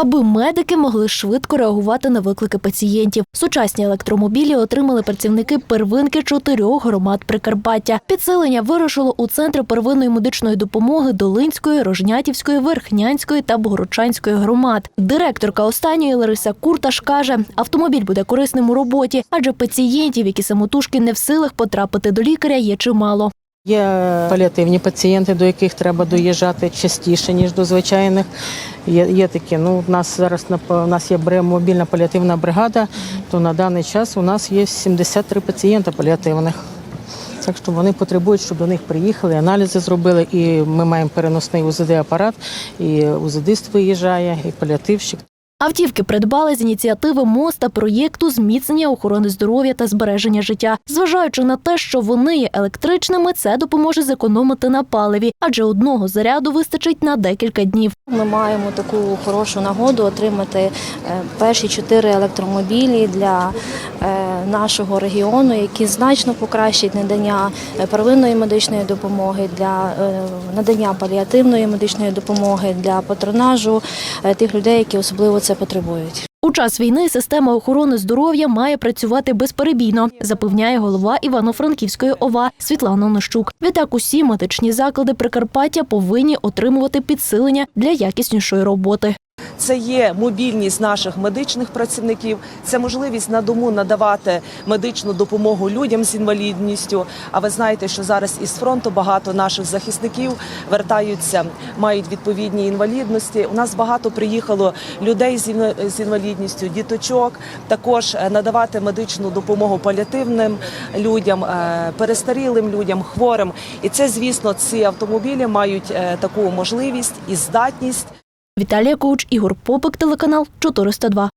аби медики могли швидко реагувати на виклики пацієнтів. Сучасні електромобілі отримали працівники первинки чотирьох громад Прикарпаття. Підсилення вирушило у центри первинної медичної допомоги Долинської, Рожнятівської, Верхнянської та Богородчанської громад. Директорка останньої Лариса Курташ каже, автомобіль буде корисним у роботі, адже пацієнтів, які самотужки не в силах потрапити до лікаря, є чимало. Є паліативні пацієнти, до яких треба доїжджати частіше, ніж до звичайних. Є, є такі. Ну, у нас зараз у нас є мобільна паліативна бригада, то на даний час у нас є 73 пацієнта паліативних. Так що вони потребують, щоб до них приїхали, аналізи зробили, і ми маємо переносний УЗД-апарат, і УЗДист виїжджає, і паліативщик. Автівки придбали з ініціативи МОЗ та проєкту зміцнення охорони здоров'я та збереження життя. Зважаючи на те, що вони є електричними, це допоможе зекономити на паливі, адже одного заряду вистачить на декілька днів. Ми маємо таку хорошу нагоду отримати е, перші чотири електромобілі для е, нашого регіону, які значно покращать надання е, первинної медичної допомоги, для е, надання паліативної медичної допомоги для патронажу е, тих людей, які особливо це потребують. У час війни система охорони здоров'я має працювати безперебійно, запевняє голова Івано-Франківської ОВА Світлана Нощук. Відтак усі медичні заклади Прикарпаття повинні отримувати підсилення для якіснішої роботи. Це є мобільність наших медичних працівників, це можливість на дому надавати медичну допомогу людям з інвалідністю. А ви знаєте, що зараз із фронту багато наших захисників вертаються, мають відповідні інвалідності. У нас багато приїхало людей з інвалідністю, діточок. Також е, надавати медичну допомогу паліативним людям, е, перестарілим людям, хворим. І це, звісно, ці автомобілі мають е, таку можливість і здатність. Віталія Коуч, Ігор Попик, телеканал 402.